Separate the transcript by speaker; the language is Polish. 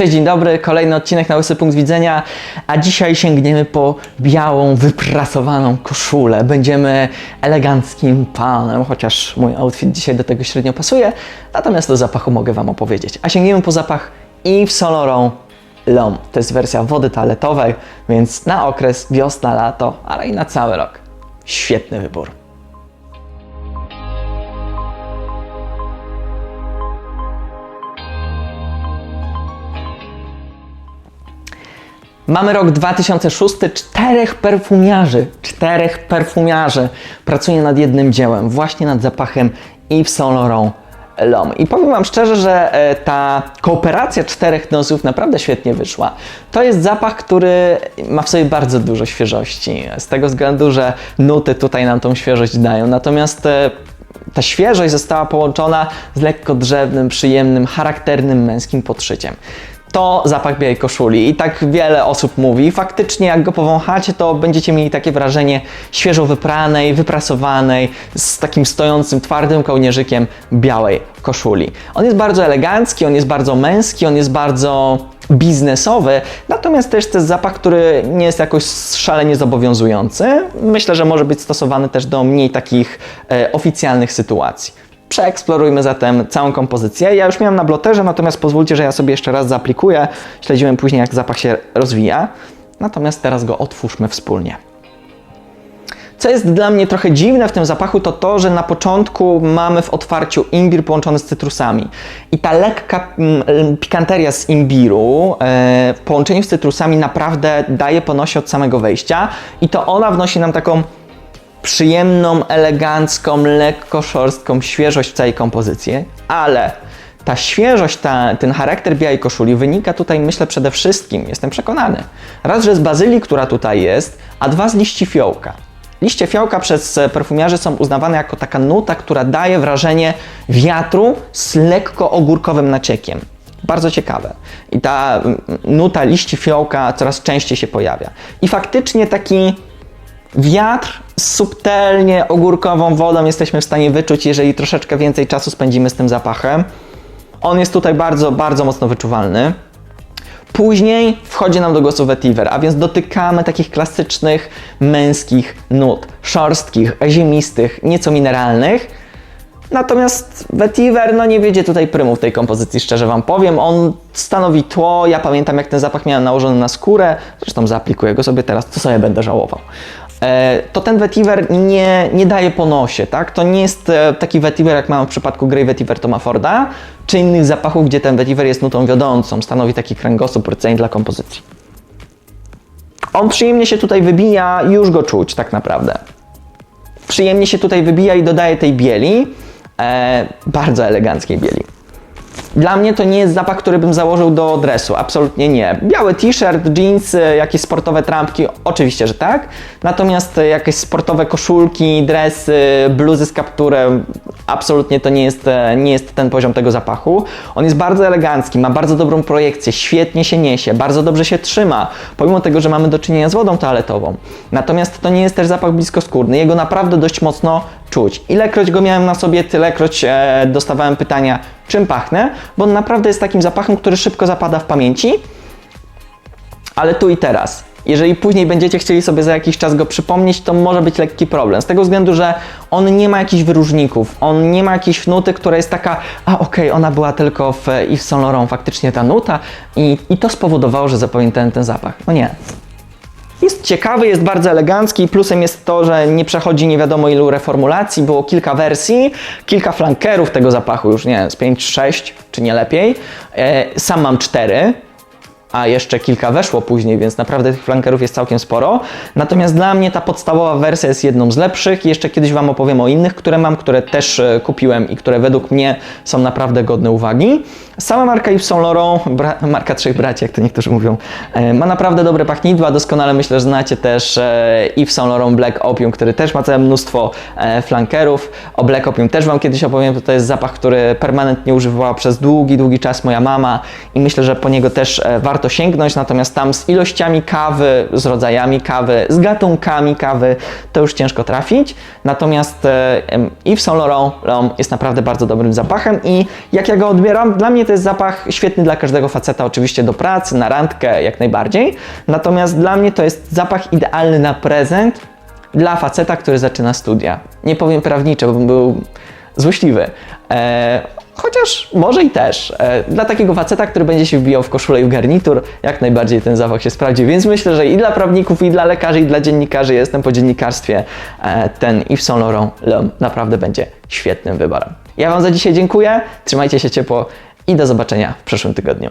Speaker 1: Cześć, dzień dobry, kolejny odcinek na Łysy Punkt Widzenia, a dzisiaj sięgniemy po białą, wyprasowaną koszulę. Będziemy eleganckim panem, chociaż mój outfit dzisiaj do tego średnio pasuje, natomiast o zapachu mogę Wam opowiedzieć. A sięgniemy po zapach Yves Saint Laurent L'Homme. To jest wersja wody toaletowej, więc na okres wiosna, lato, ale i na cały rok. Świetny wybór. Mamy rok 2006, czterech perfumiarzy, czterech perfumiarzy pracuje nad jednym dziełem, właśnie nad zapachem Yves Saint Laurent L'Homme. I powiem Wam szczerze, że e, ta kooperacja czterech nosów naprawdę świetnie wyszła. To jest zapach, który ma w sobie bardzo dużo świeżości, z tego względu, że nuty tutaj nam tą świeżość dają. Natomiast e, ta świeżość została połączona z lekko drzewnym, przyjemnym, charakternym męskim podszyciem. To zapach białej koszuli i tak wiele osób mówi. Faktycznie, jak go powąchacie, to będziecie mieli takie wrażenie świeżo wypranej, wyprasowanej, z takim stojącym, twardym kołnierzykiem białej koszuli. On jest bardzo elegancki, on jest bardzo męski, on jest bardzo biznesowy, natomiast też to jest zapach, który nie jest jakoś szalenie zobowiązujący. Myślę, że może być stosowany też do mniej takich e, oficjalnych sytuacji. Przeeksplorujmy zatem całą kompozycję. Ja już miałem na bloterze, natomiast pozwólcie, że ja sobie jeszcze raz zaaplikuję. Śledziłem później, jak zapach się rozwija. Natomiast teraz go otwórzmy wspólnie. Co jest dla mnie trochę dziwne w tym zapachu, to to, że na początku mamy w otwarciu imbir połączony z cytrusami. I ta lekka mm, pikanteria z imbiru e, w połączeniu z cytrusami naprawdę daje po nosie od samego wejścia. I to ona wnosi nam taką przyjemną, elegancką, lekko szorstką świeżość w całej kompozycji, ale ta świeżość, ta, ten charakter białej koszuli wynika tutaj, myślę, przede wszystkim, jestem przekonany, raz, że z bazylii, która tutaj jest, a dwa z liści fiołka. Liście fiołka przez perfumiarzy są uznawane jako taka nuta, która daje wrażenie wiatru z lekko ogórkowym naciekiem. Bardzo ciekawe. I ta nuta liści fiołka coraz częściej się pojawia. I faktycznie taki Wiatr subtelnie ogórkową wodą jesteśmy w stanie wyczuć, jeżeli troszeczkę więcej czasu spędzimy z tym zapachem. On jest tutaj bardzo, bardzo mocno wyczuwalny. Później wchodzi nam do głosu vetiver, a więc dotykamy takich klasycznych męskich nut, szorstkich, ziemistych, nieco mineralnych. Natomiast vetiver no nie wiedzie tutaj prymu w tej kompozycji, szczerze Wam powiem. On stanowi tło, ja pamiętam jak ten zapach miałem nałożony na skórę, zresztą zaaplikuję go sobie teraz, to sobie będę żałował. E, to ten vetiver nie, nie daje po nosie, tak? To nie jest e, taki vetiver, jak mamy w przypadku Grey Vetiver Toma Forda, czy innych zapachów, gdzie ten vetiver jest nutą wiodącą, stanowi taki kręgosłup rdzeń dla kompozycji. On przyjemnie się tutaj wybija, już go czuć tak naprawdę. Przyjemnie się tutaj wybija i dodaje tej bieli, e, bardzo eleganckiej bieli. Dla mnie to nie jest zapach, który bym założył do dresu, absolutnie nie. Biały t-shirt, jeansy, jakieś sportowe trampki, oczywiście, że tak. Natomiast jakieś sportowe koszulki, dresy, bluzy z kapturem, absolutnie to nie jest, nie jest ten poziom tego zapachu. On jest bardzo elegancki, ma bardzo dobrą projekcję, świetnie się niesie, bardzo dobrze się trzyma, pomimo tego, że mamy do czynienia z wodą toaletową. Natomiast to nie jest też zapach bliskoskórny, jego naprawdę dość mocno czuć. Ilekroć go miałem na sobie, tylekroć e, dostawałem pytania, czym pachnę, bo on naprawdę jest takim zapachem, który szybko zapada w pamięci, ale tu i teraz. Jeżeli później będziecie chcieli sobie za jakiś czas go przypomnieć, to może być lekki problem. Z tego względu, że on nie ma jakichś wyróżników, on nie ma jakiejś nuty, która jest taka, a okej, okay, ona była tylko w Yves Saint Laurent, faktycznie ta nuta i, i to spowodowało, że zapamiętałem ten zapach. No nie. Jest ciekawy, jest bardzo elegancki. Plusem jest to, że nie przechodzi nie wiadomo ilu reformulacji. Było kilka wersji, kilka flankerów tego zapachu, już nie z 5-6 czy nie lepiej. E, sam mam cztery a jeszcze kilka weszło później, więc naprawdę tych flankerów jest całkiem sporo. Natomiast dla mnie ta podstawowa wersja jest jedną z lepszych. Jeszcze kiedyś Wam opowiem o innych, które mam, które też e, kupiłem i które według mnie są naprawdę godne uwagi. Sama marka Yves Saint Laurent, marka trzech braci, jak to niektórzy mówią, e, ma naprawdę dobre pachnidła. Doskonale myślę, że znacie też e, Yves Saint Laurent Black Opium, który też ma całe mnóstwo flankerów. O Black Opium też Wam kiedyś opowiem, to jest zapach, który permanentnie używała przez długi, długi czas moja mama i myślę, że po niego też warto warto sięgnąć, natomiast tam z ilościami kawy, z rodzajami kawy, z gatunkami kawy, to już ciężko trafić. Natomiast e, Yves Saint Laurent jest naprawdę bardzo dobrym zapachem i jak ja go odbieram, dla mnie to jest zapach świetny dla każdego faceta, oczywiście do pracy, na randkę jak najbardziej. Natomiast dla mnie to jest zapach idealny na prezent dla faceta, który zaczyna studia. Nie powiem prawnicze, bo bym był złośliwy. E, chociaż może i też. E, dla takiego faceta, który będzie się wbijał w koszulę i w garnitur, jak najbardziej ten zapach się sprawdzi. Więc myślę, że i dla prawników, i dla lekarzy, i dla dziennikarzy, jestem po dziennikarstwie, e, ten Yves Saint Laurent naprawdę będzie świetnym wyborem. Ja Wam za dzisiaj dziękuję, trzymajcie się ciepło i do zobaczenia w przyszłym tygodniu.